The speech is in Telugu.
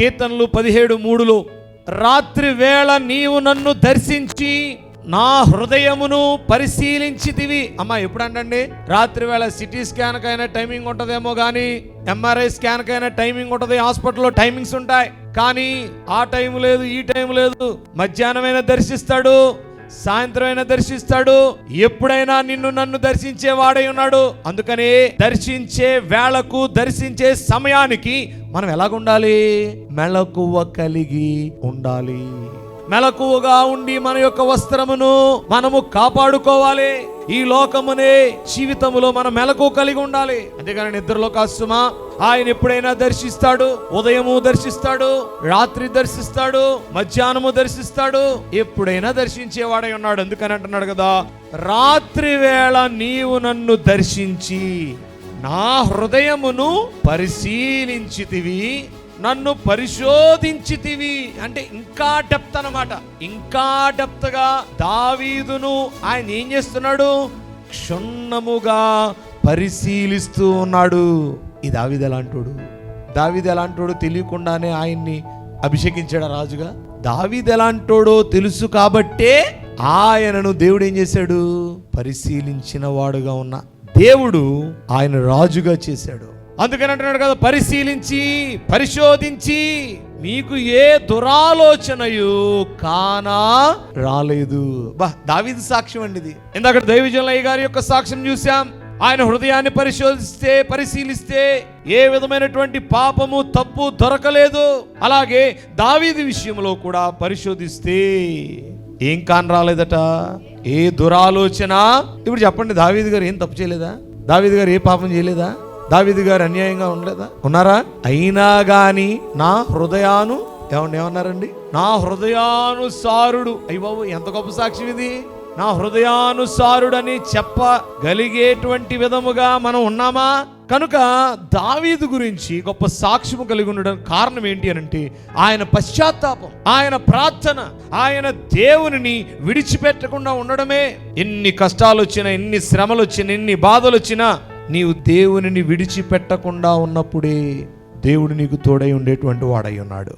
కీర్తనలు పదిహేడు మూడులో రాత్రి వేళ నీవు నన్ను దర్శించి నా హృదయమును పరిశీలించితివి. అమ్మా ఎప్పుడంటండి? రాత్రి వేళ సిటీ స్కాన్ కైనా టైమింగ్ ఉంటదేమో కానీ ఎంఆర్ఐ స్కాన్ కైనా టైమింగ్ ఉంటది హాస్పిటల్లో టైమింగ్స్ ఉంటాయి. కానీ ఆ టైం లేదు ఈ టైం లేదు. మధ్యాహ్నమైనా దర్శిస్తాడు సాయంత్రం అయినా దర్శిస్తాడు ఎప్పుడైనా నిన్ను నన్ను దర్శించే వాడై ఉన్నాడు. అందుకని దర్శించే వేళకు దర్శించే సమయానికి మనం ఎలాగుండాలి? మెళకువ కలిగి ఉండాలి. మెలకువగా ఉండి మన యొక్క వస్త్రమును మనము కాపాడుకోవాలి. ఈ లోకమునే జీవితములో మనం మెలకు కలిగి ఉండాలి. అంతేగాని నిద్రలో కాస్తుమా? ఆయన ఎప్పుడైనా దర్శిస్తాడు? ఉదయము దర్శిస్తాడు రాత్రి దర్శిస్తాడు మధ్యాహ్నము దర్శిస్తాడు. ఎప్పుడైనా దర్శించేవాడై ఉన్నాడు. అందుకని అంటున్నాడు కదా రాత్రి వేళ నీవు నన్ను దర్శించి నా హృదయమును పరిశీలించితివి నన్ను పరిశోధించితివి అంటే ఇంకా డెప్త్ అనమాట ఇంకా డెప్త్గా దావీదును ఆయన ఏం చేస్తున్నాడు? క్షుణ్ణముగా పరిశీలిస్తూ ఉన్నాడు. ఈ దావిది ఎలాంటోడు? దావిది ఎలాంటోడు తెలియకుండానే ఆయన్ని అభిషేకించాడు రాజుగా? దావిది ఎలాంటోడో తెలుసు కాబట్టే ఆయనను దేవుడు ఏం చేశాడు? పరిశీలించిన వాడుగా ఉన్న దేవుడు ఆయన రాజుగా చేశాడు. అందుకని అంటున్నాడు కదా పరిశీలించి పరిశోధించి మీకు ఏ దురాలోచనయు కానా రాలేదు. బా దావిది సాక్ష్యం అండి ఇది. ఇందాక దైవజనయ్య గారి యొక్క సాక్ష్యం చూసాం ఆయన హృదయాన్ని పరిశోధిస్తే పరిశీలిస్తే ఏ విధమైనటువంటి పాపము తప్పు దొరకలేదు. అలాగే దావీది విషయంలో కూడా పరిశోధిస్తే ఏం కాని రాలేదట? ఏ దురాలోచన? ఇప్పుడు చెప్పండి దావీది గారు ఏం తప్పు చేయలేదా? దావీది గారు ఏ పాపం చేయలేదా? దావీది గారు అన్యాయంగా ఉండలేదా? ఉన్నారా? అయినా గాని నా హృదయాను ఏమన్నా ఏమన్నారండి? నా హృదయానుసారుడు. అయ్య బాబు ఎంత గొప్ప సాక్ష్యం ఇది. నా హృదయానుసారుడని చెప్పగలిగేటువంటి విధముగా మనం ఉన్నామా? కనుక దావీదు గురించి గొప్ప సాక్ష్యము కలిగి ఉండడం కారణం ఏంటి అని అంటే ఆయన పశ్చాత్తాపం ఆయన ప్రార్థన ఆయన దేవునిని విడిచిపెట్టకుండా ఉండడమే. ఎన్ని కష్టాలు వచ్చినా ఎన్ని శ్రమలు వచ్చినా ఎన్ని బాధలు వచ్చినా నీవు దేవునిని విడిచిపెట్టకుండా ఉన్నప్పుడే దేవుడు నీకు తోడై ఉండేటువంటి వాడై ఉన్నాడు.